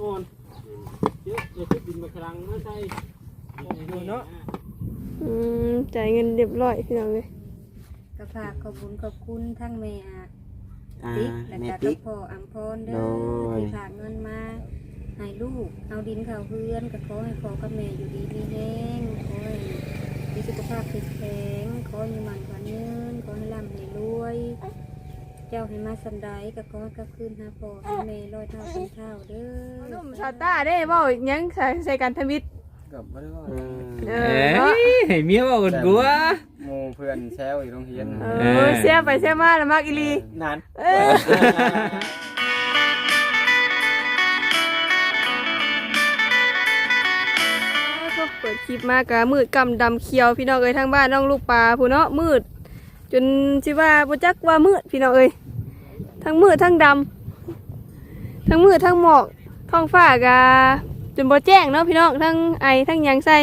อ่อนเยอะอย่าคิดดินมาครั้งมาใส่ดินเนาะอืมจ่ายเงินเรียบร้อยพี่น้องเลยก็ฝากขอบคุญขอบคุณทั้งแม่อาอ่าติ๊กและแม่ก็ติ๊กพ่ออัมพรเด้โดอยที่ฝากเงินมาให้ลูกเอาดินเข้าเพื่อนก็ขอให้พ่อกับแม่อยู่ดีมีแรงขอให้มีสุขภาพแข็งแรงขอให้มีมันขวัญยืนขอให้ร่ำให้รวย เจ้าให้มาสันไดก็ขอให้กลับคืนหาพ่อให้แม่ร้อยเท่าพันเท่าเด้อนุ่มซาต้าได้เว้าอีกหยังใส่ใส่กันทวิต กับไม่ได้ว่าอืมเอเอ้อเนาะยให้เมียบอกกันกูว่าโมเพื่อนแซวอยู่โรงเรียนเออ เสียไปเสียมาแล้วมักอีหลีนานเออเปิดคลิปมากะมืดกำดำเขียวพี่น้องเอ้ยทางบ้านน้องลูกปลาผู้เนาะมืด จนสิว่าบ่จักว่ามืดพี่น้องเอ้ยทั้งมืดทั้งดำทั้งมืดทั้งหมอกท้องฟ้ากะจนบ่แจ้งเนาะพี่น้องทั้งไอทั้งหยังใส่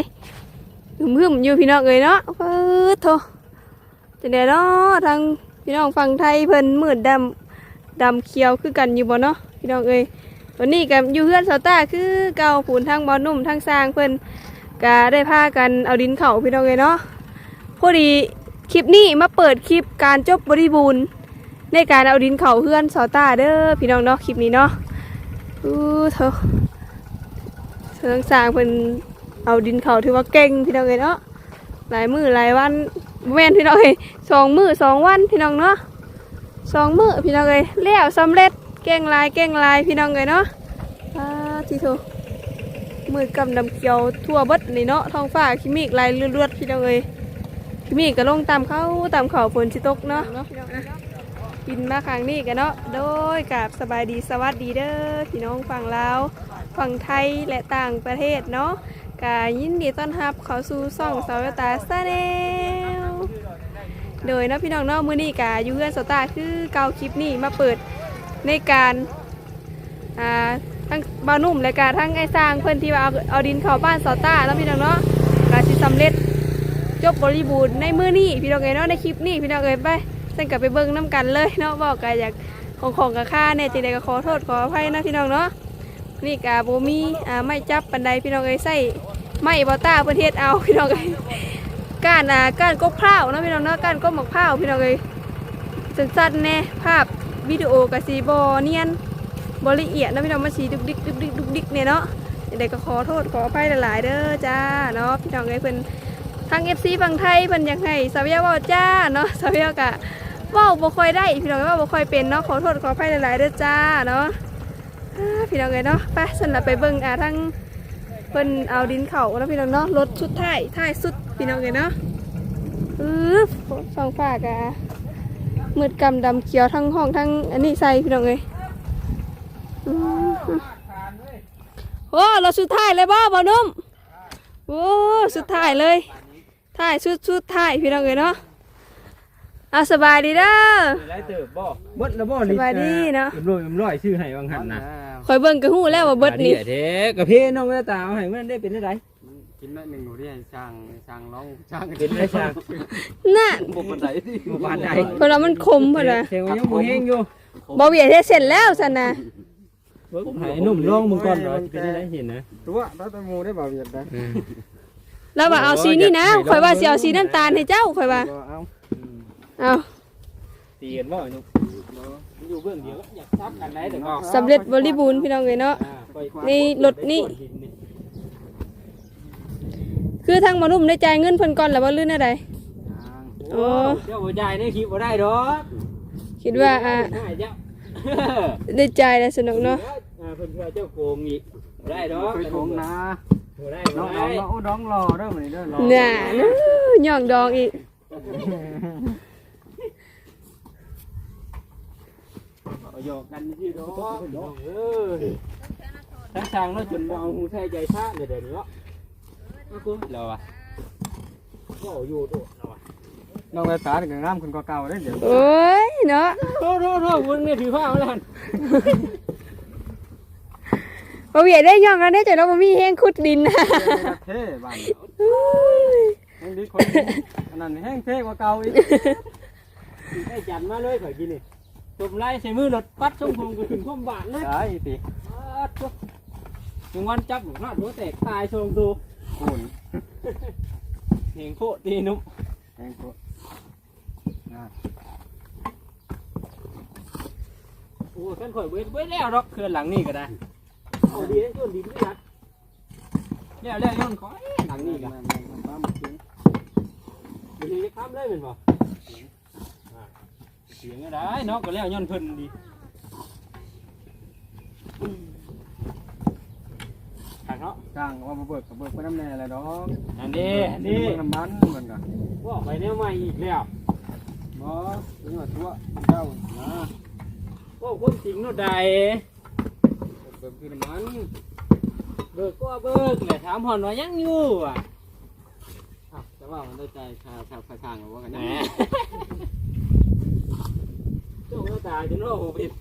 หึมๆอยู่พี่น้องเอ้ยเนาะเปิดโทจังได๋เนาะทางพี่น้องฝั่งไทยเพิ่นมืดดำดำเขียวคือกันอยู่บ่เนาะพี่น้องเอ้ยวันนี้ก็อยู่เฮือนเสาต้าคือเก่าผูนทางบอนุ่มทางสร้างเพิ่นก็ได้พากันเอาดินเข้าพี่น้องเอ้ยเนาะพอดี คลิปนี้มาเปิดคลิปการจบบริบูรณ์ ในการเอาดินเข่าเพื่อนสอตาเด้อพี่น้องเนาะคลิปนี้เนาะอู้เธอเธอสร้างเป็นเอาดินเข่าถือว่าเก่งพี่น้องเลยเนาะหลายมือหลายวันแม่นพี่น้องเลยสองมือสองวันพี่น้องเนาะสองมือพี่น้องเลยแล้วสำเร็จเก่งลายเก่งลายพี่น้องเลยเนาะอ่าที่โถมือกำดำเขียวทั่วบดนี่เนาะท้องฟ้าคิมิกลายเลือดๆพี่น้องเลย พี่มีก็ลงตามเขาตามเขาฝนสิตกเนาะบินมาครั้งนี้กันเนาะโดยกับสบายดีสวัสดีเด้อพี่น้องฝั่งลาวฝั่งไทยและต่างประเทศเนาะกายินดีต้อนรับเขาสู่ซ่องสาวตาซาแนลโดยนะพี่น้องเนาะมื้อนี้กาอยู่เพื่อนสตาคือเกาคลิปนี้มาเปิดในการอ่าทั้งบานุ่มและกาทั้งไอ้สร้างเพื่อนที่ว่าเอาเอาดินเข้าบ้านสตาแล้วพี่น้องเนาะกาสิสำเร็จ จบบริบูรณ์ในมือนี่พี่น้องเอ๋ยเนาะในคลิปนี่พี่น้องเอ๋ยไปเส้นกลับไปเบิ่งน้ำกันเลยเนาะบอกกันอยากของของกับค่าเนี่ยจริงๆก็ขอโทษขออภัยนะพี่น้องเนาะนี่กาโบมีอ่าไม่จับปันไดพี่น้องเอ๋ยใส่ไม่บอต้าประเทศเอาพี่น้องเอ๋ยก้านอ่าก้านกกพร้าวเนาะพี่น้องเนาะก้านกกหมกพร้าวพี่น้องเอ๋ยสั้นๆแน่ภาพวิดีโอกระสีบอเนียนบละเอียดนะพี่น้องมาสีดุกดิกดุกดิกดุกดิกเนี่ยเนาะเด็กก็ขอโทษขออภัยหลายๆเด้อจ้าเนาะพี่น้องเอ๋ยเพิ่น ทาง FC ฝั่งไทยเพิ่นอยากให้สาวเยเว้าจ้าเนาะสาวเวียกะว้าบ่ค่อยได้พี่น้องเว้าบ่ค่อยเป็นเนาะขอโทษขออภัยหลายๆเด้อจ้าเนาะพี่น้องเอ้ยเนาะไปสำหรับไปเบิ่งอ่าทางเพิ่นเอาดินเข้าแล้วพี่น้องเนาะรถชุดท้ายท้ายสุดพี่น้องเอ้ยเนาะอือสองฝากอะมืดกำดำเขียวทั้งห้องทั้งอันนี้ใส่พี่น้องเอ้ยโอ้รถสุดท้ายเลยบ่บ่นุ่มโอ้สุดท้ายเลย ท้ายสุดสุดท้ายพี่น้องเอ้ยเนาะอะสบายดีเด้อไรเติบบ่เบิดแล้วบ่สบายดีเนาะเอ็มร้อยเอ็มร้อยชื่อให้บางหันนะคอยเบิ่งกระหู้แล้วว่าเบิดนี่ เด้กระเพน้องแม่ตาเอาให้มันได้เป็นได้กินแม่หนึ่งหนูที่ให้ช่างช่างร้องช่างเป็นได้ช่างน่ะบุกบันไดที่บ่ปานใดเพราะว่ามันคมเพิ่นน่ะเซลยังบ่แห้งอยู่บ่เวียดเฮ็ดเสร็จแล้วซั่นน่ะเบิ่งให้นุ่มลองมึงก่อนเนาะเป็นได้เห็นนะตัวเราตะมูได้บ่าวเหยียดนะ แล้วว่าเอาสีนี้นะข่อยว่าสิเอาสีน้ำตาลให้เจ้าข่อยว่าเอาเอาตีกันบ่นุ่มอยู่เบื้องเดียวอยากซับกันได้แต่ก็สำเร็จบริบูรณ์พี่น้องเอ้ยเนาะนี่รถนี่ คือทางหมอนุ่มได้จ่ายเงินเพิ่นก่อนแล้วบ่ลื่นอะไร โอ้เจ้าบ่จ่ายในคลิปบ่ได้ดอกคิดว่าอ่าได้เจ้าได้จ่ายแล้วสนุกเนาะอ่าเพิ่นว่าเจ้าโกงอีกบ่ได้ดอก ไปโถงนะ บ่ได้น้บ่องได้น้องน้องรอเด้อเหมือนเด้อรอน่ะนะย่องดองอีกเอาหยอกกันที่ดอกเออทั้งทางเนาะจนบ่เอาหูใส่ใจพระเดี๋ยวเดี๋ยวนี้เนาะเอากูแล้วอะก็อยู่โดดแล้วอะน้องไปตาถึงน้ำคุณก็เก่าได้เดี๋ยวโอ้ยเนาะโทษโทษโทษมึงเนี่ยถือผ้ามาแล้ว บ่เวียดได้ย่องแล้วได้แต่เราบ่มีแห้งขุดดินนะเท่บ้านแห้งดีคนอันนั้นแห้งเท่กว่าเก่าอีกได้จันมาเลยข่อยกินนี่จมไล่ใส่มือรถปัดส่งผมก็ถึงความบาดเลยใช่ติปัดปุ๊บถึงวันจับหนูพลาดหัวแตกตายทรงตัวคูณเห็นโคตรดีนุ่มแห้งตัวนะโอ้ขันข่อยเว้นเว้นแล้วหรอกเคลื่อนหลังนี่ก็ได้เอา ดีให้ส่นดีไม่ยัดแล้วแล้วย้อนขอยหลังนี่ก็แม่แม่แม่บ้ามากินบางทีจะค้ำเลยเป็นบ่เสียงได้เนาะก็แล้วย้อนเพิ่นดีขังเนาะจ้างว่ามาเบิกกับเบิกไปน้ำแน่อะไรดอกอันนี้อันนี้เบิกน้ำมันเหมือนกันว่าไปแนวใหม่อีกแล้วบ่นี่ว่าตัวเจ้านะว่าคนจริงเนาะใดเบิก คือน้ำมันเบิกก็เบิกแหละถามหอนว่ายังอยู่อะอ้าวแต่ว่ามันได้ใจชาชาข้างๆหรือว่ากันแหมนะเจ้าก็ตายจนว่าโอ้ผิด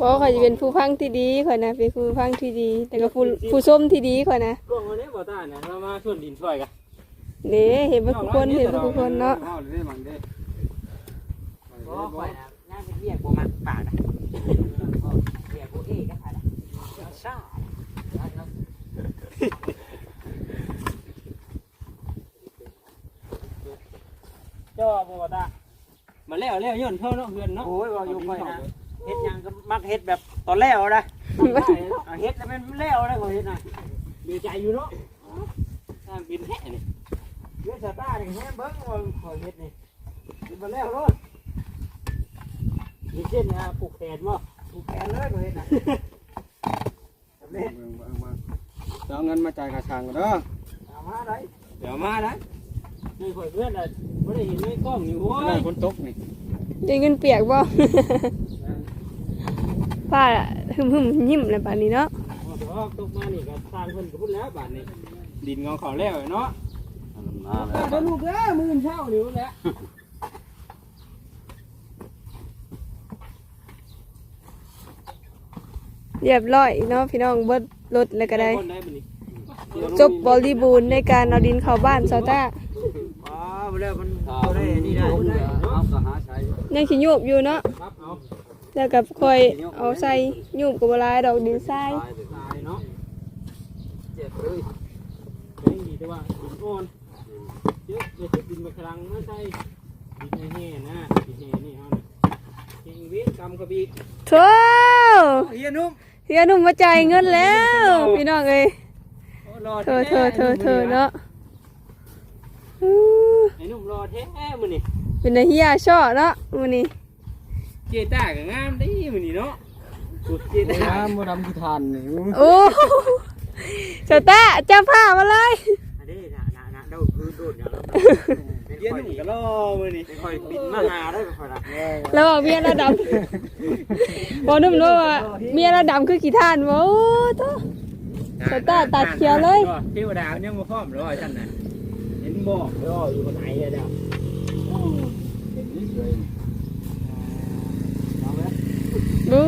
บอกข่อยจะเป็นผู้พังที่ดีข่อยนะเป็นผู้พังที่ดี แต่ก็ผู้ผู้ส้มที่ดีข่อยนะกล้องวันนี้บ่ตายนะเรามาชวนดินช่วยกันเด้เห็นว่าทุกคนเห็นว่าทุกคนเนาะเอาเลยมันเด้บ่ข่อยน่ะย่างเป็นเรียกบ่มักปากนะเรียกบ่เอกก็ผ่านละ เอาซ่าเจ้าบ่ตามาแล้วแล้วย้อนเท่าเนาะเฮือนเนาะโอ้ยว่าอยู่ข่อยนะเฮ็ดหยังก็มักเฮ็ดแบบตอนแรกเอานะเอาเฮ็ดแล้วมันแล้วนะข่อยเฮ็ดน่ะดีใจอยู่เนาะตามบินแท้นี่เฮ็ดสตาร์นี่แฮมเบิ่งว่าข่อยเฮ็ดนี่บินมาแล้วรถมีเส้นอะปลูกแขนบ่ถูกแขนเลยข่อยเฮ็ดน่ะ เบิ่งเบิ่งเบิ่งจะเอาเงินมาจ่ายค่าช่างก่อนเด้อเอามาได้เดี๋ยวมานะนี่ข่อยเพื่อนอะบ่ได้เห็นในกล้องนี่โว้ได้ยคนตกนี่ได้เงินเปียกบ่ป้าหึมหึมๆยิ้มเลยป่านนี้เนาะเดี๋ยวตกมานี่ก็สร้างเพิ่นก็พูดแล้วบาดนี้ ดินงอเขาแล้วเนาะมาแล้เดี๋ยวลูกเด้อมื้อเช้านี่แหละ เรียบร้อยเนาะพี่น้องเบิดรถแล้วก็ได้คนได้บัดนี้จบบริบูรณ์ในการเอาดินเข้าบ้านซาต้าอ๋อบ่แล้วมันบ่ได้นี่ได้เอาก็หาใช้ยังสิโยบอยู่เนาะครับเอาแล้วกับคอยเอาใส่โยบกับลายดอกดินทรายตายเนาะเจ็บเลยยังดีแต่ว่าดินอ่อนเยอะอย่าคิดดินมาครั้งมาใส่ดินแห้งๆนะดินแห้งนี่เอาน่ะ เก่งเวรกรรมกระบีโธ่เฮียนุ่มเฮียหนุ่มมาจ่ายเงินแล้ว พี่น้องเอ้ยรอเธอเธอเธอเธอเนาะไอ้นุ่มรอแท้มือนี่เป็นไอเฮียช่อเนาะมือนี้เจต้าก็งามได้มือนี่เนาะสุดเจต้าน้ำบ่ดำคือทานโอ้ซาต้าเจ้าผ้ามาเลยอันนี้นะนะนะเดาคือโดดอย่างนั้ เฮียนุ่มก็รอมื้อนี่ไม่ค่อยบินมาหาได้ค่อยละแล้วบอกเมียระดำบอกนุ่มด้วยว่าเมียระดำคือกี่ท่านวะโอ้โตสตาร์ตัดเขียวเลยเทวดายังบ่พร้อมรอฉันน่ะเห็นบอกรออยู่คนไหนแล้วเห็นนี่เลยบู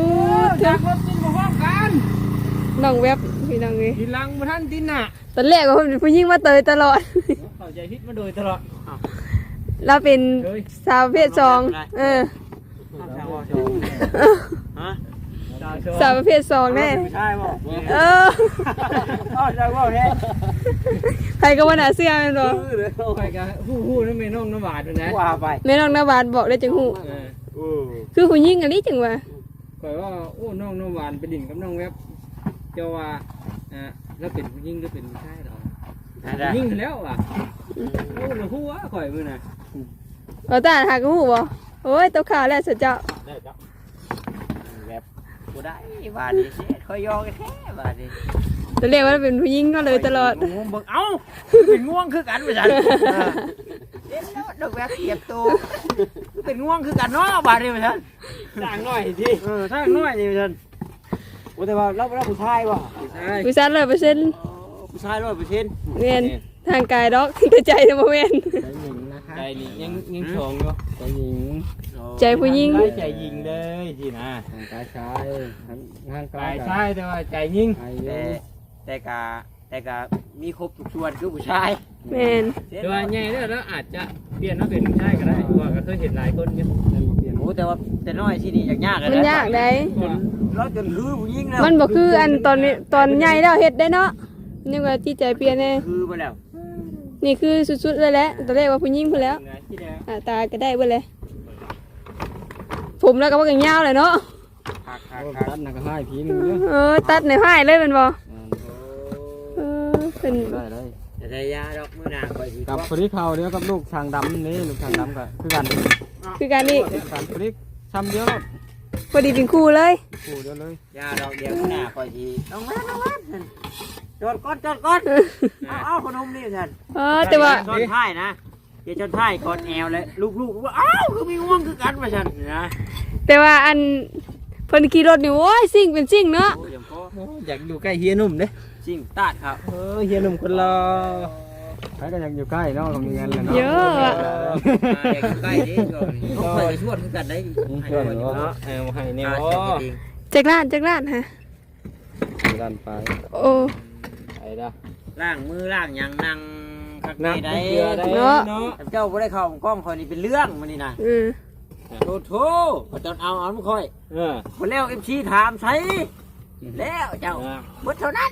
จาเถอะกรถกินบ่พร้อมกันน้องแวบพี่น้องเลยทีหลังบ่ทันตินน่ะตอนแรกก็เป็นผู้หญิงมาเตยตลอดเข้าใจผิดมาโดยตลอด เราเป็นเฮ้ยสาวประเพศสองเออทางว่าชมฮะสาวประเภทสองแน่ใช่บ่เอออ๋อใช่บ่แท้ใครก็ว่าหนาเสื้อแม่นบ่ไปกันฮู้ฮู้นั่นไม่น้องน้ำหวานนะว่าไปแม่น้องนาวานบอกได้จังหูเออโอ้คือผู้หญิงอันนี้จังว่าข่อยว่าโอ้น้องน้ำหวานไปดิ่งกับน้องแวบเจ้าว่าอ่าแล้วเป็นผู้หญิงหรือเป็นผู้ชายดอกได้ผู้หญิงแล้วอะโอ้แล้วฮู้ว่าข่อยมื้อน่ะ เราตาหากหูบ่โอ้ยตกข่าวแล้วสุดเจ้าได้จ้ะแบบบ่ได้บาดนี้เสียคอยยอกันแท้บาดนี้ตอนแรกว่าเป็นผู้หญิงก็เลยตลอดง่วงเบิ่งเอ้าเป็นง่วงคือกันว่าซั่นเอ๊ะแล้วดอกแบบเก็บตัวเป็นง่วงคือกันเนาะบาดนี้ว่าซั่นสร้างหน่อยสิเออถ้าน้อยนี่ว่าซั่นโอ้แต่ว่าเราเราผู้ชายบ่ใช่ผู้ชายร้อยเปอร์เซ็นต์ผู้ชาย100%เวียนทางกายดอกแต่ใจจะบ่เวียนใจหญิงนะคะ ใจนี่ยังยังสองอยู่ใจหญิงใจผู้หญิงได้ใจยิงเลยทีนะทางกายชายทางกากายยชาใช่ยแต่ว่าใจยิงไอ้แต่แต่กะแต่กะมีครบทุกส่วนคือผู้ชายแม่นแต่ว่าใหญ่แล้วแล้วอาจจะเปลี่ยนมาเป็นผู้ชายก็ได้เพราะว่าก็เคยเห็นหลายคนอยู่เล่นมาเปลี่ยนโอ้แต่ว่าแต่น้อยที่นี่ยากยากเลยมันนะยากได้คนแล้วจนคือผู้หญิงแล้วมันบ่คืออันตอนนี้ตอนใหญ่แล้วเฮ็ดได้เนาะยังว่าจิตใจเปลี่ยนแน่คือไปแล้ว นี่คือสุดๆเลยแหละตอนแรกว่าผู้หญิงพุ่นแล้วไงที่แล้วอ่าตาก็ได้เบิดเลย ผมแล้วก็ว่ากันยาวเลยเนาะคักคักโอ้คักตัดน่ะก็ให้ผีหนึงเด้อเออ ตัดในห้ายเลยแมันบ่อ่าเออเป็นได้ได้จะได้ยาดอกมื้อหน้าคอยสิกับพริกเขาเดียวกับลูกช้างดำนี่ลูกช้างดำก็คือกันคือการนี้การพริกซ้ำเดียวพอดีเป็นคู่เลยคู่เดียวเลยยาดอกเดียวมื้อหน้าคอยสิน้องแม่น้องแม่ จอดก่อนจอดก่อนเอาเอาขนมนี่ท่านเออแต่ว่าจนท้ายนะเดี๋ยวจนท้ายกอดแอวเลยลูกๆว่าอ้าวคือมีง่วงคือกันว่าฉันนะแต่ว่าอันเพิ่นขี่รถนี่โอ้ยสิ่งเป็นสิ่งเนาะโอ้ยยังพออยากอยู่ใกล้เฮียหนุ่มเด้จริงตาดครับเออเฮียหนุ่มคนรอใครก็อยากอยู่ใกล้เนาะก็มีเงินแหละเนาะเยอะอะมาเด็กใกล้ดิช่วงนี้ต้องคอยชวนคือกันได้เพื่อนเนาะเออมาให้เนี่ยอ่าโอ้จริงจักรานจักรานฮะดันไปโอ้ไป ด้ล่างมือล่างหยังนั่งคักนันี่กได้เกลือได้เนาะ เนาะเจ้าบ่ได้เข้ากล้องคอยนี่เป็นเรื่องมันนี่นะอืมโธ่โธ่พอจนเอาเอาไม่ค่อยเออคนแล้วเอฟซีถามใช้แล้วเจ้าหมดเท่านั้น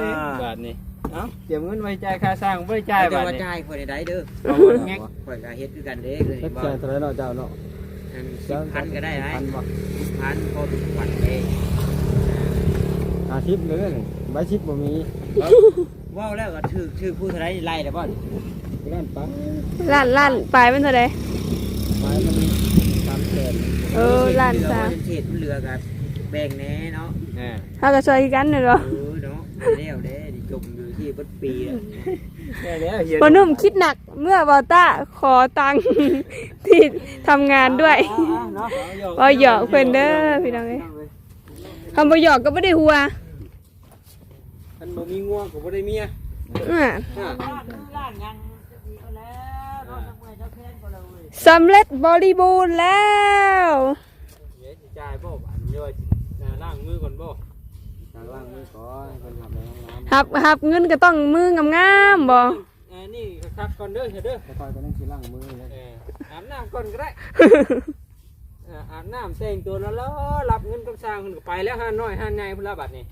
นี่บาทนี่เอ้าเตรียมเงินไว้จ่ายค่าสร้างบ่ได้จ่ายเจ้าบาทว่านี่จ่ายคนใดเด้อเอาบ่แงกคอยก็เฮ็ดคือกันเด้คือจันี่กบ่จ่ายเท่าไหร่เนาะเจ้าเนาะสิบพันก็ได้ไหมพันบ่พันพอทุกวันเองอาทิตย์เลย ใบชิปบ่มีว้าวแล้วก็ถือถือผู้เท่าไรไล่ได้บ่ด้านไปล้านล้านปลายเป็นเท่าใดไปมันสามแสนเออล้านสามเศษเรือกับแบ่งแหน่เนาะแหมเฮาก็ช่วยกันเนาะเออเนาะแล้วเด้ดิจมอยู่ที่เบัดปีอะแค่นี้เฮียบ่หนุ่มคิดหนักเมื่อบอต้าขอตังค์ ที่ทำงานด้วยเนาะ บ่หยอกเพิ่นเด้อพี่น้องเอ้ยคำบ่หยอกก็บ่ได้หัว มันบ่มีง่วงก็บ่ได้เมียอ่าล้านยังแล้วรถทำไมเจ้าแค้นก็เลยสำเร็จบริบูรณ์แล้ว เดี๋ยวสิจ่ายบ่บาทเดี๋ยวจะล้างมือก่อนบ่ล้างมือก่อนเพิ่นทำในห้องน้ำหับหับเงินก็ต้องมืองามๆบ่เอ่อนี่คักๆก่อนเด้อเฮ็ดเด้อค่อยๆก็ต้องสิล้างมือแล้วเอออาบน้ำก่อนก็ได้ เอออาบน้ำแต่งตัวแล้วแล้วรับเงินกับสร้างเพิ่นก็ไปแล้วห้าน้อยห้าใหญ่พุ่นละบัดนี้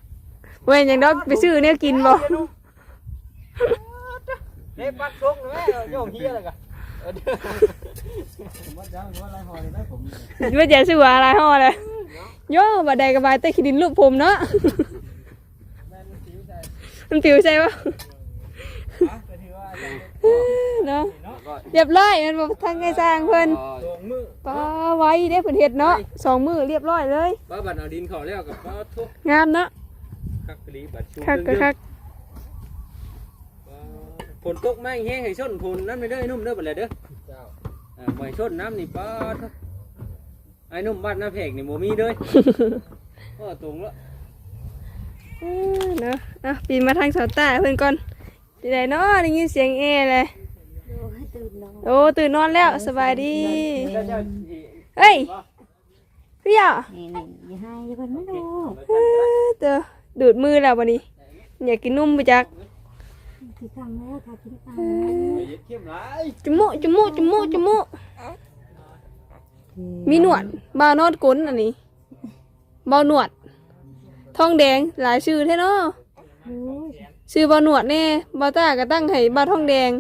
เว้ยยังดอกไปซื้อเนี่ยกินบ่เด้ปักชกหน่อยโยมเฮียแล้วก็เออเด้อผมว่าจะว่าอะไรหอยได้ผมว่าจะซื้ออะไรห่อเลยโย่บัดใดก็บายแต่ขี้ดินรูปผมเนาะมันปิวใช่ปะเนาะเรียบร้อยมันบ่ทางไงสร้างเพิ่นสองมือป้าไว้เด้เพิ่นเฮ็ดเนาะสองมือเรียบร้อยเลยป้าบัดเอาดินเข้าแล้วกับป้าทุกงามเนาะ คักกะลีบัดชูคักก็คักฝนตกแม่งแห้งให้ชนฝนนั่นไม่ได้นุ่มเด้อบัดเลยเด้อเจ้าอ่าไว้ชนน้ำนี่ป้าทุกไอ้นุ่มบ้านน้าเพกนี่บ่มีเลยก็ตรงแล้วเออเนาะอะปีนมาทางเสาใต้เพิ่นก่อนที่ไหนเนาะได้ยินเสียงเอเลยตื่นนอนโอ้ตื่นนอนแล้วสบายดีเจ้าเฮ้ยพี่อะนี่นี่อย่าให้อย่าเพิ่นไม่ดูเออเตอ ดูดมือแล้ววันนี้ อยากกินนุ่มไปจักที่ทางโน้ทากินอ่าเข้มหลายจมูกจมูกจมูกจมูกมีหนวดบ่าวนอดก้นอันนี้บ่าวหนวด ทองแดงหลายชื่อแท้เนาะโอ้ยชื่อบ่าวหนวดแน่บ่าวตาก็ตั้งให้บ่าวทองแดง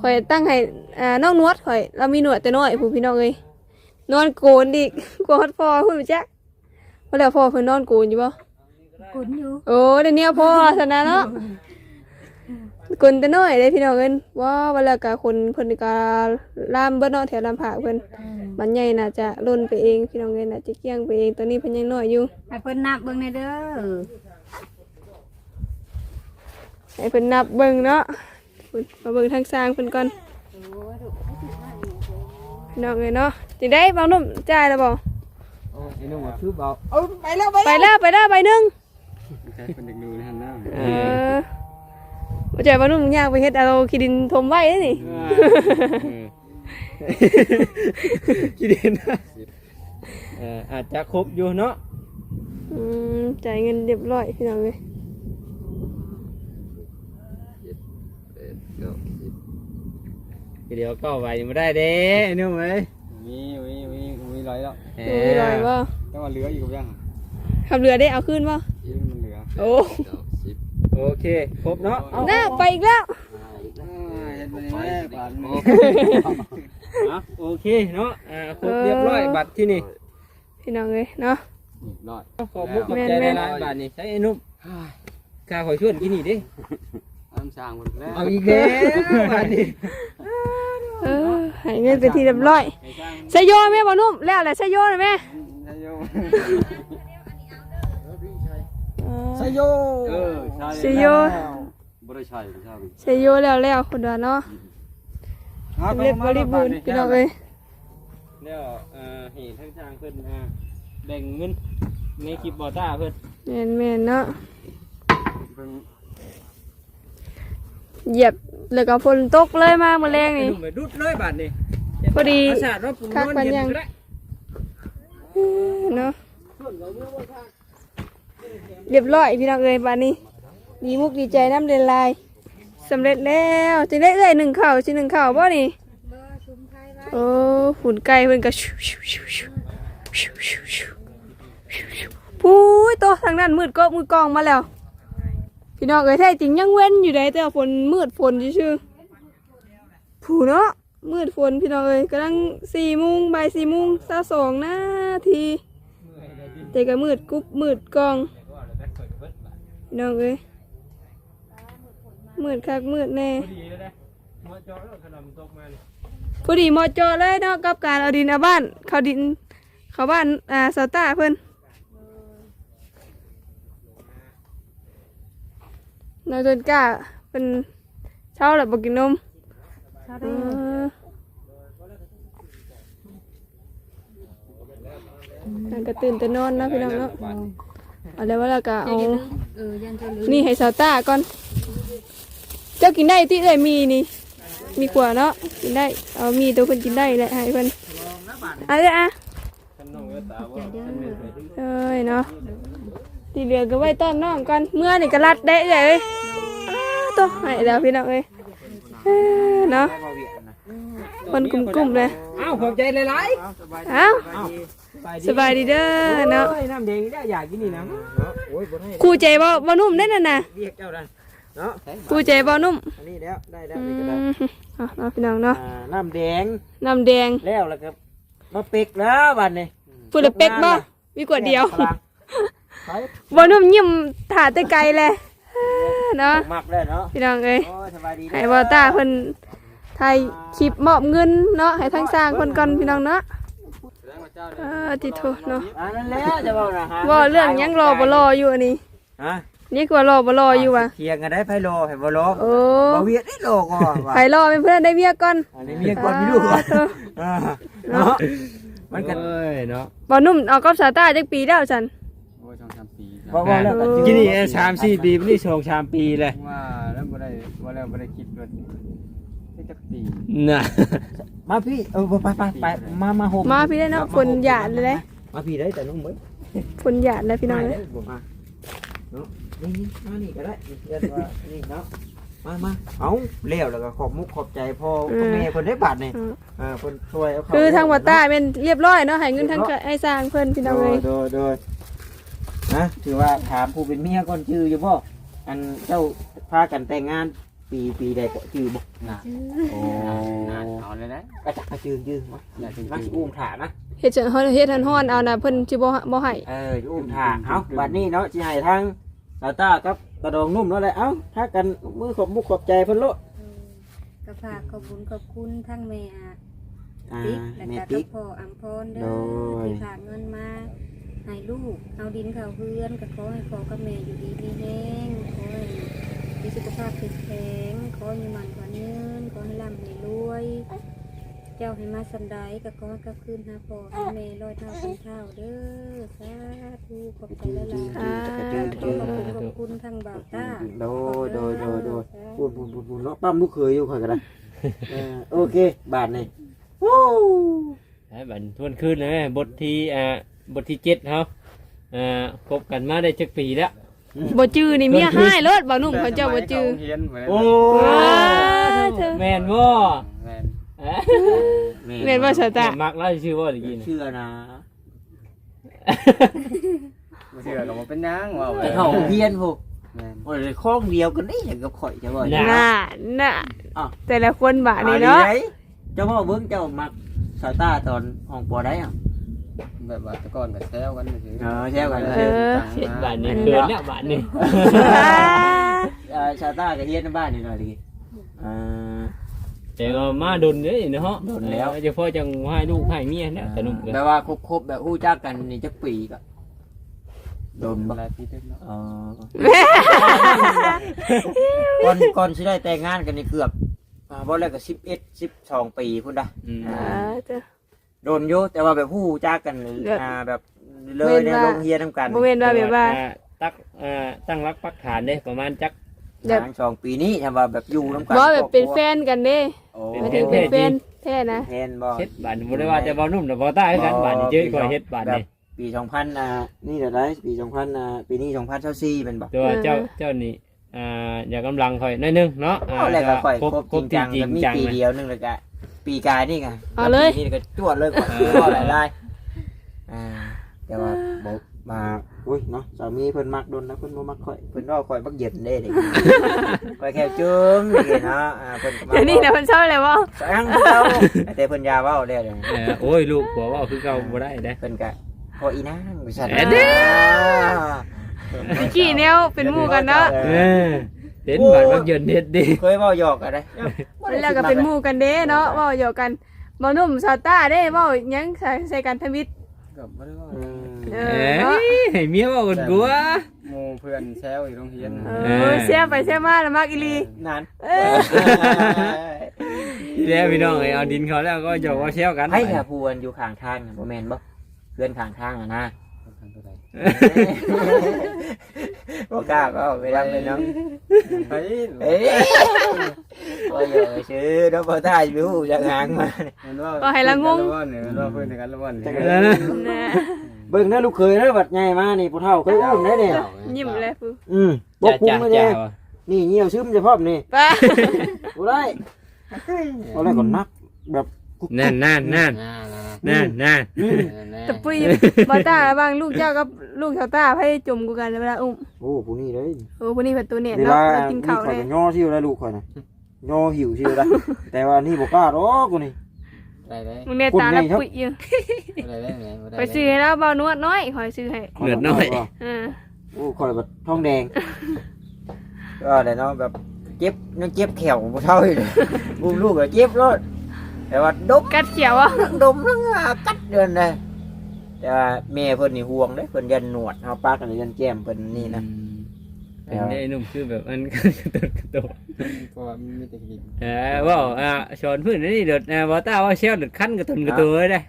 ข่อยตั้งให้อ่าน้องหนวดข่อย เรามีหนวดแต่น้อยผู้พี่น้องเอ้ยนอนโกนอีกกลัวฮอดพ่อพุ่นไปจักว่าแล้วพ่อเพิ่นนอนโกนอยู่บ่ กดอยู่โอ้เดี๋ยวนี้พ่อสนะเนาะกนแต่น้อยเลยพี่น้องเอิ้นว่าเวลากะคนเพิ่นกะลามเบิดเนาะแถวลำผากเพิ่นมันใหญ่น่าจะล่นไปเองพี่น้องเอิ้นน่าจะเกี้ยงไปเองตอนนี้เพิ่นยังน้อยอยู่ให้เพิ่นนับเบิ่งในเด้อให้เพิ่นนับเบิ่งเนาะเพิ่นมาเบิ่งทางสร้างเพิ่นก่อนพี่น้องเอ้ยเนาะจังได๋บางนุ่มจ่ายแล้วบ่โอ้ยไอ้นุ่มว่าคือเบาไปแล้วไปแล้วไปแล้วใบหนึง ใช่เป็นเด็กดูนะฮันน่าเออบ่จ่ายบางนุ่มย่างไปเฮ็ดเอาขี้ดินถมไว้เด้นี่ คิดเห็นนะเอ่ออาจจะครบอยู่เนาะอืมจ่ายเงินเรียบร้อยพี่น้องเอ้ยเดี๋ยวก็ไว้ไม่ได้เด้ไอ้นุ่มเอ้ยมีมีมีมีร้อยแล้วมีรอยบ่ต้องมาเหลืออยู่กับยังขับเรือได้เอาขึ้นบ่ยิ่ งมันเหลือโอ้โอเคครบเนาะเอาน่าไปอีกแล้วเห็นมันแม่บาดมือเอาโอเคเนาะอ่าครบเรียบร้อยบัตรที่นี่พี่น้องเอ้ยเนาะน้อย ขอบมุกขอบใจแม่นๆหลายๆบาทนี่ใช้ไอ้นุ่มข้าขอชวนกินนี่ดิน้ำช่างมันแล้วเอาอีกแล้วบาทนี่เออให้เงินเป็นที่เรียบร้อยใส่โยแม่บ่นุ่มแล้วแหละใส่โยนะแม่ใช่โย ใช่โยเออใช่ใส่โยบ่ได้ใช่ใช่ใส่โยแล้วแล้วคนเดียวเนาะเรียบบริบูรณ์พี่น้องเอ้ยแล้วเอ่อเห็นทั้งทางเพิ่นอ่าแบ่งเงินในคลิปบอต้าเพิ่นแม่นแม่นๆเนาะเพิ่งเหยียบแล้วก็ฝนตกเลยมาเมื่อแรงนี่นุ่มไปดุดเลยบาทนี่พอดีประสาทว่าปุ่มนอนเย็นก็ได้เนาะ เรียบร้อยพี่น้องเอ๋ยวันนี้ดีมุกดีใจน้ำเลดลายสำเร็จแล้วจะได้เอ้ยหนึ่งเข่าสิหนึ่งเข่าบ่นี่โอ้ฝุ่นไก่เพิ่นก็ปุ้ตัวทางนั้นมืดก็มือกองมาแล้ว พี่น้องเอ๋ยแท้จริงยังเว้นอยู่ได้แต่ฝนมืดฝนชื่อผู้เนาะมืดฝนพี่น้องเอ๋ยกำลังสี่โมงบ่ายสี่โมงซาสองนาทีแต่ก็มืดกุ๊บมืดกอง น้องเอ้ยมืดคักมืดแน่พอดีเลยนะหมอจอแล้วขนมตกมานี่พอดีเหมอจอเลยเนาะกับการเอาดินเอาบ้าน เขาดิน เขาบ้านอ่าสาวต้าเพิ่นนายจนกล้าเป็นเช้าแล้วบอกกินนมเขาเอได้อนั่นก็ตื่นแต่นอนเนาะพี่น้องเนาะ เอาแล้วว่าแล้วก็เอาอย่าลืมเออยันจะลืมนี่ให้สาวต้าก่อน เจ้ากินได้ที่เอ้ยมีนี่ มีขวาเนาะ กินได้ เอามีตัวเพิ่นกินได้แหละให้เพิ่นเอะไรอะขนมก็ตาว่าใจเด้อเอ้ยเนาะที่เหลือก็ไว้ต้อนน้องก่อน เมื่อนี่ก็รัดได้เลยอ้าวตัวให้แล้วพี่น้องเอ้ยเอ้อเนาะคนกลุ่มๆเลย เอ้าขอบใจหลายเอ้าๆเอ้า สบายดีเด้อเนาะโอ้ยน้ำแดงนี่ได้อยากกินนี่นะเนาะโอ้ยบ่ได้ครูใจบ่บ่นุ่มได้นั่นน่ะเรียกเจ้าดันเนาะครูใจบ่นุ่มอันนี้แล้วได้แล้วอืนี่ก็ได้มเอาเนาะพี่น้องเนาะอ่าน้ำแดงน้ำแดงแล้วแล้วครับมาเป็กแล้วบัดนี้พูดเลยเป็กบ่มีกว่าเดียวพลังไปบ่นุ่มยิ้มถ่าแต่ไกลเลยเอ้อเนาะมักเลยเนาะพี่น้องเอ้ยโอ้ยสบายดีให้บ่ตาเพิ่นถ่ายคลิปมอบเงินเนาะให้ทางสร้างเพิ่นก่อนพี่น้องเนาะเออติโทเนาะอันนั้นแหละจะบอกนะฮะว่าเรื่องหยังรอบ่รออยู่อันนี้ฮะนี่คือว่ารอบ่รออยู่ว่ะเทียงกันได้ไพโลให้บ่โลโอ้บ่เวียดได้โลก่อนว่ะไปรอเป็นเพื่อนได้เมียก่อนอันนี้เมียก่อนมีลูกก่อนเอออ่าเนาะมันกันเอ้ยเนาะบ่นุ่มเอากับสาตาจักปีแล้วฉันโอ้ยสองสามปีบ่บ่แล้วก็กินนี่สามสี่ปีนี่สองสามปีเลยว่าแล้วบ่ได้ว่าแล้วบ่ได้คิดว่าที่จักปีน่ะ มาพี่เออไปไปไปมามาโฮมมาพี่ได้เนาะฝนหยาดเลยเด้มาพี่ได้แต่น้องเหมยฝนหยาดเลยพี่น้องมาเอ้ได้ยบ่มาเนาะนี่นี่มานี่ก็ได้นี่เรียนว่านี่เนาะมามาเอาแล้วแล้วก็ขอบมุกขอบใจพ่อพ่อแม่เพิ่นได้บาทนี่เออเออเพิ่นช่วยเอาเข้คือทางวัดตาเป็นเรียบร้อยเนาะให้เงินทางให้สร้างเพิ่นพี่น้องเอ้ยโดยโดยนะถือว่าถามผู้เป็นเมียก่อนชื่ออยู่บ่อันเจ้าพากันแต่งงาน ปีปีใดก็ชื่อบ่น่ะโอ้เอาเลยนะกระจักกระจือยือมาอย่าจริงมาสิอุ้มถ่านะเฮ็ดจังฮ้อนเฮ็ดหันฮ้อนเอาน่ะเพิ่นสิบ่บ่ให้เออสิอุ้มถ่าเอาบัดนี้เนาะสิให้ทางตาตากับกระดองนุ่มเนาะเลยเอ้าถ้ากันมือขอบมุกขอบใจเพิ่นโลดก็ฝากขอบคุณขอบคุณทั้งแม่อาอ่าติ๊กและแม่ก็ติ๊กพ่ออัมพรเด้โดอยที่ฝากเงินมาให้ลูกเอาดินเข้าเพื่อนก็ขอให้พ่อกับแม่อยู่ดีมีแห้งขอให้ มีสุขภาพแข็งแรงขอให้มีมันขวัญยืนขอให้ร่ำให้รวย เจ้าให้มาสันไดก็ขอให้กลับคืนหาพ่อให้แม่ร้อยเท่าพันเท่าเด้อสาธุขอบใจละลายอ่าขอบคุณขอบคุณทางบ่าวต้าโดยโดยโดยโดยพูดพูดพูดพูดเนาะปั้มลูกเคยอยู่ค่อยกันนะเออโอเค บาทนี่โอ้ให้บันทวนคืนเลยแม่บทที่อ่าบทที่เจ็ดเขาอ่าคบกันมาได้จักปีแล้ว บ่จื้อนี่เมียให้เลิศบ่นุ่มเขาเจ้าบ่จื้อเฮียนเหมือนโอ้ว้าเธอแม่นบ่แม่นเอ๊ะแม่นบ่สาตามักเล่าชื่อว่าตะกี้น่ะเชื่อนะบ่เชื่อก็บ่เป็นหยังว่าไปเข้าโรงเรียนพวกแม่นโอ้ยคล้องเดียวกันได้อย่างกับข่อยจะบ่น่ะน่าน่ะอ้าวแต่ละคนบะนี่เนาะอดีเจ้าพ่อเบิ่งเจ้ามักสายตาตอนห้องปอได้อะ แบบว่าแต่ก่อนก็แซวกันซื่อเออแซวกันเออเฮ็ดบ้านนี่เกินแล้วบ้านนี่เออสายตาก็เฮียนในบ้านนี่หน่อยดิเออแต่ก็มาดนเด้เนาะดนแล้วเฉพาะจังให้ลูกให้เมียเนี่ยแต่หนุ่มก็แบบว่าคบๆแบบฮู้จักกันนี่จักปีก็โดนบ่หลายปีเต็มเนาะเออก่อนก่อนสิได้แต่งงานกันนี่เกือบอ่าบ่แล้วก็11 12 ปีพุ่นดะอืมอ่าจ้ะ โดนอยู่แต่ว่าแบบฮู้จักกันแบบอ่าแบบเลยในเว้นว่าโรงเรียนนํกันบ่แม่นว่าแบบว่า ตักเอ่อตั้งรักปักฐานเด้ประมาณจักแบบทางสองปีนี้ถ้าว่าแบบอยู่นํกันบ่แบบเป็นแฟนกันเด้โอ้หมายถึงเป็นแฟนแท้นะแฟนบ่เฮ็ดบ้านบ่ได้ว่าแต่บ่นุ่มแต่บ่ใต้คือกันบ้านนี่เจอก่อยเฮ็ดบ้านนี่ปีสองพันอ่านี่เดี๋ยวได้ปีสองพันอ่าปีนี้สองพันเท่าสี่เป็นบ่แต่ว่าเจ้าเจ้านี่อ่าอย่ากำลังค่อยหน้อยหนึงเนาะอ่าเอาอะไรก็ค่อยครบครบครบจจริริงงจังจริงจังแล้วมีปีเลยเดียวหนึงเลยกะ ปีกายนี่ไงเอาเลย ปีนี่ก็จวดเลยกว่าเออจวดหลายได้อ่าแต่ว่าบอกมาอุ้ยเนาะสามีเพิ่นมักโดนนะเพิ่นบ่มักข่อยเพิ่นว่าข่อยบักเหย็นเด้เด็กข่อยแค่จึงนี่เนาะอ่าเพิ่นก็มาเดี๋ยวนี้นะมันชอบอะไรวะสังเจ้าแต่เพิ่นอยาเว้าแล้วเดี๋ยวเออโอ้ยลูกผัวเว่าคือเก่าบ่ได้เด้ เพิ่นก็พออีนางวิสันเอ็ดเด้เมื่อกี้เนี่ยเป็นหมู่กันเนาะ เออเห็นบ้านบักเยินเฮ็ดดิเคยเว้าหยอกกันได้ แล้วก็เป็นหมู่กันเด้เนาะเว้าอยู่กันบ่หนุ่มซาต้าเด้เว้าหยังใส่ใส่กันทวิตก็บ่ได้ว่าอืมเอเอ้อเนาะยให้เมียเว้ากันกลัว หมู่เพื่อนแซวอยู่โรงเรียนเออเสียไปเสียมาแล้วมักอีหลีนานเออทีแล้วพี่น้องเอ้ยเอาดินเขาแล้วก็หยอกว่าแซวกันให้ค่ะผู้อันอยู่ข้างทางน่ะบ่แม่นบ่เพื่อนข้างทางอะนะ บ่กล้าก็เอาไปทำเลยเนาะไปเอ้ยบ่เยอะชื่อเนาะบ่ตายอยู่จังหางมามันว่าก็ให้ละงงเนี่ยมันว่าเพื่อนกันละวันเนี่ยเออนะเบิ่งนะลูกเคยเด้อบัดใหญ่มานี่ผู้เฒ่าเคยอุ้มได้เนี่ยยิ้มเลยฟูอืมบ่จ้าคุ้มจ้าเลยจ้าเนี่ยนี่เหี่ยวซึมจะพร้อมนี่ป้า บ่ได้บ่ได้ก่อนนักแบบ กุ๊กนั่นนั่นนั่นนั่นนั่นตะปุยบ่ต้าบางลูกเจ้ากับลูกชาวต้าให้จมกูกันเวลาอุ้มโอ้ผู้นี้เลยโอ้คนนี้เป็นตัวเน็ตเวเนาะลาเรากินข้าวข่อยเลยก็ย่อชิวแล้วลูกข่อยน่ะย่อหิวชิวแล้วแต่ว่านี่บ่กล้าดอกกูนี่ได้ได้มึงเนี่ยตาละปุยอยู่ได้ได้ไงไปซื้อให้แล้วเบานวดน้อยคอยซื้อให้เหลือน้อยเออโอ้ข่อยแบบท้องแดงก็แต่เนาะแบบเจ็บยังเจ็บแขวบ่เท่าอยู่เลยอุ้มลูกก็เจ็บรถ แต่ว่าดมกัดเขียวอะทั้งดมทั้งอากัดเดือนเลยแต่ว่าแม่เพิ่นนี่ห่วงเด้เพิ่นยันหนวดเฮาปากกันยันแก้มเพิ่นนี่นะเป็นได้หนุ่มคือแบบอันกระตุกกระตุกก็มีแต่กินเออว่าอ่าชอนพื้นนี่เดือดอ่าบ่ต้าว่าเซลเดือดคันกระตุนกระตุยได้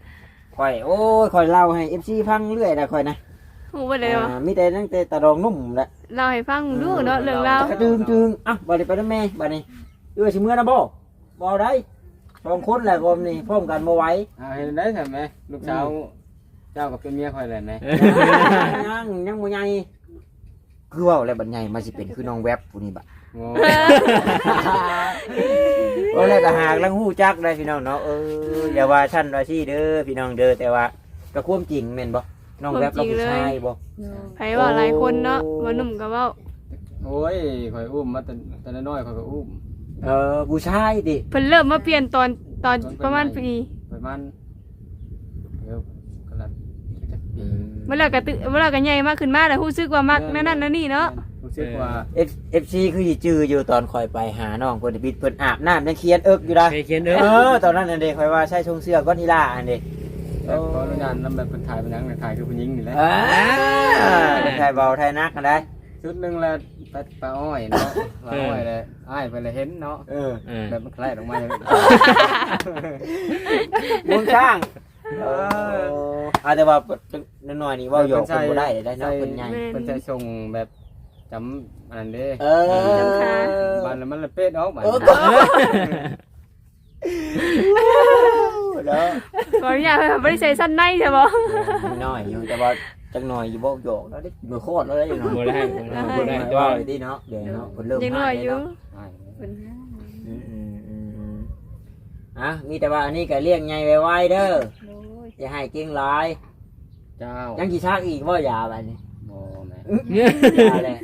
ข่อยโอ้ยข่อยเล่าให้ FC ฟังเรื่อยนะข่อยนะหูบ่ได้วะอ่ามีแต่ตั้งแต่ตะรองนุ่มแหละเล่าให้ฟังดูเนาะเรื่องราวกระจึงจึงอะบัดนี้ไปนำแม่บัดนี้เอื้อสิมื้อนะบ่บ่เอาได้ สองคนแหละกมนี่พร้อมกันบ่ไหวอ่าเห็นได้ใช่ไหมลูกสาวเจ้ากับเป็นเมียคอยเลยไหมยังยังบ่ใหญ่คือว่าแล้วบัดใหญ่มาสิเป็นคือน้องแวบผู้นี้บัดโอ้โอ้แล้วก็หากลังฮู้จักได้พี่น้องเนาะเอออย่าว่าชั้นว่าซี่เด้อพี่น้องเด้อแต่ว่าก็ความจริงแม่นบ่น้องแวบเราผู้ชายบ่ ไผว่าหลายคนเนาะบ่หนุ่มก็เว้าโอ้ยคอยอุ้มมาแต่แต่น้อยคอยก็อุ้ม เออผู้ชายดิเพิ่นเริ่มมาเปลี่ยนตอนตอนประมาณปีประมาณเดี๋ยวกระดับปี เมื่อแล้วก็ตึเมื่อแล้วก็ใหญ่มากขึ้นมาแล้วรู้สึกว่ามักนั่นนั่นนั่นนี่เนาะรู้สึกว่าเอฟเอฟซีคือสิจื้ออยู่ตอนคอยไปหาน้องเพิ่นบิดเพิ่นอาบน้ำยังเคียนเอิกอยู่ได้เคยเขียนเด้เอออตอนนั้นอันเด้คอยว่าใช่ชงเสื้อก้อนอีล่าอันเด้แล้วขออนุญาตนำแบบเป็นถ่ายเป็นหนังถ่ายคือผู้หญิงนี่แหละอ่าไทยเบาไทยนักกันได้ชุดหนึ่งแล้ว ปลาปลาอ้อยเนาะปลาอ้อยเลยอ้ายไปเลยเห็นเนาะเออเออแบบมันคล้ายออกมาอย่างนี้มุนช่างเอออาแต่ว่าจังน้อยๆนี่เว่าหยอกเพิ่นบ่ได้ได้เนาะเพิ่นใหญ่มันจะชงแบบจำอันนั้นเด้เออบ้านแล้วมันละเป็ดออกบ้านเออก็แล้วขออนุญาตเพิ่นบ่ได้ใส่สั้นในใช่บ่น้อยอยู่แต่ว่า จังหน่อยอยู่บ่หยอกแล้วได้มือโคตรแล้วได้จังหน่อยบ่ได้บ่ได้บ่ได้ได้แต่ว่าว่าดีเนาะเดี๋ยวเนาะเพิ่นเริ่มยังน้อยอยู่อ้ายเป็นห้าอืมอืมอืมอืมอะมีแต่ว่าอันนี้ก็เลี้ยงใหญ่ไวๆเด้อโดยอย่าให้เก่งหลาย เจ้ายังกี่ชากอีกบ่ยาบัดนี้บ่เอาแหละ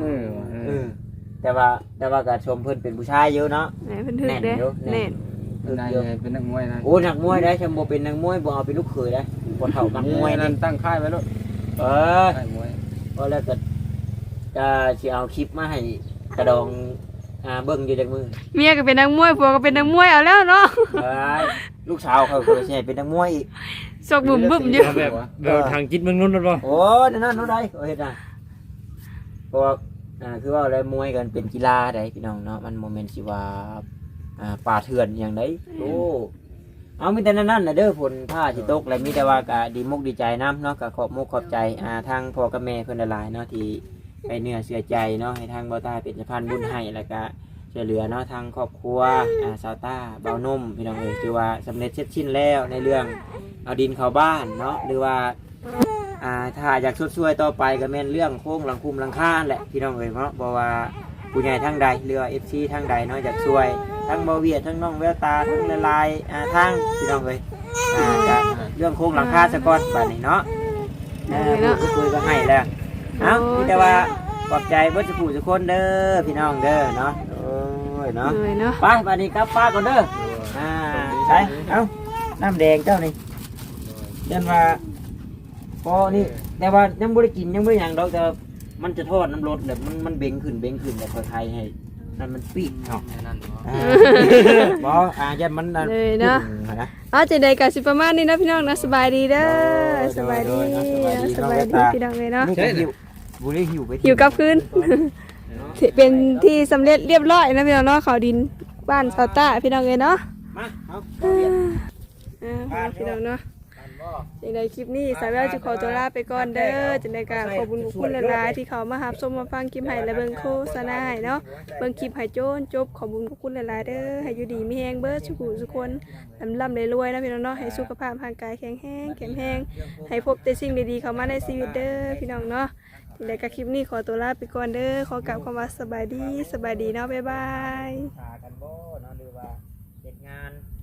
เออเออแต่ว่าแต่ว่าก็ชมเพิ่นเป็นผู้ชายเยอะเนาะไหนเพิ่นถึกเด้แน่นอยู่แน่แน่นนนายเป็นนักมวยนะโอ้นักมวยได้ชมบ่เป็นนักมวยบ่เอาเป็นลูกเขยได้ บ่เฒ่านักมวยนั่นี่นตั้งค่ายไว้แล้วเออค่ายมวยพอแล้วก็จะสิเอาคลิปมาให้กระดองอ่าเบิ่งอยู่จักมือเมียก็เป็นนักมวยผัวก็เป็นนักมวยเอาแล้วเนาะเอ้ยลูกสาวเขาก็สิให้เป็นนักมวยอีกสกบุ่มบึ้มอยู่แบบแบบทางจิตเมืองนนท์บ่โอ้นั่นนั่นนู่นได้เอาเฮ็ดได้เพราะว่าอ่าคือว่าอะไรมวยกันเป็นกีฬาได้พี่น้องเนาะมันโมเมนต์สิว่าอ่าป่าเถื่อนอย่างไดโอ้ เอามีแต่นั่นนั่นะเด้อผลผ้าสิตกและมีแต่ว่าก็ดีมุกดีใจน้ำเนาะก็ขอบมุกขอบใจอ่าทางพ่อกับแม่เพิ่นหลายๆเนาะที่ไปเหนือเสียใจเนาะให้ทางเบาตาเป็นสะพานบุญให้แล้วก็ช่วยเหลือเนาะทางครอบครัวอ่าสาวต้าเบานุ่มพี่น้องเอ้ยคือว่าสำเร็จเสร็จสิ้นแล้วในเรื่องเอาดินเข้าบ้านเนาะหรือว่าอ่าถ้าอยากช่วยๆต่อไปก็แม่นเรื่องโค้งหลังคุมหลังคาแหละพี่น้องเอ๋ยเนาะเพราะว่า ผู้ใหญ่ทั้งใดเรือเอฟซีทั้งใดเนาะอยากช่วย ทั้งบาเวียดทั้งน้องแววตาทั้งละลายอ่าทั้งพี่น้องเอ๋ยอ่าจะเรื่องโค้งหลังคาสะก่อนบัดนี้เนาะเออผู้คุยก็ให้แล้วเอ้ามีแต่ว่าขอบใจเบิดสุขุทุกคนเด้อพี่น้องเด้อเนาะโอ้ยเนาะเลยเนาะไปบัดนี้กลับป้าก่อนเด้ออ่าใช่เอ้าน้ำแดงเจ้านี่เดินว่าพอนี่แต่ว่ายังไม่ได้กินยังไม่ได้หยังดอกแต่ว่า มันจะทอดน้ำรสแบบมันมันเบ่งขึ้นเบ่งขึ้นแต่คอยไทยให้นั่นมันปีกเนาะนั่นอ่าบออ่าจะมันนั่นเลยเนาะอืมนะ เอาจะได้กะสิประมาณนี้เนาะพี่น้องเนาะสบายดีเด้อสบายดีสบายดีพี่น้องเลยเนาะ นี่ก็หิวบุรีหิวไปหิวกลับคืน เป็นที่สำเร็จเรียบร้อยนะพี่น้องเนาะเขาดินบ้านซาต้าพี่น้องเลยเนาะมาเอาอ่ามาพี่น้องเนาะ ในในคลิปนี้สาวแววจะขอตัวลาไปก่อนเด้อจังไดกาขอบคุณขอบคุณหลายๆที่เขามาหับชมมาฟังคลิปให้และเบิ่งโฆษณาให้เนาะเบิ่งคลิปให้โจนจบขอบคุณขอบคุณหลายๆเด้อให้อยู่ดีมีแฮงเบิดสุขุทุกคนลำลำรวยๆนะพี่น้องเนาะให้สุขภาพร่างกายแข็งแรงแข็งแรงให้พบแต่สิ่งดีๆเข้ามาในชีวิตเด้อพี่น้องเนาะจังไดกาคลิปนี้ขอตัวลาไปก่อนเด้อขอกลับคำว่าสบายดีสบายดีเนาะบ๊ายบายตากันบ่เนาะหรือว่าเด็กงาน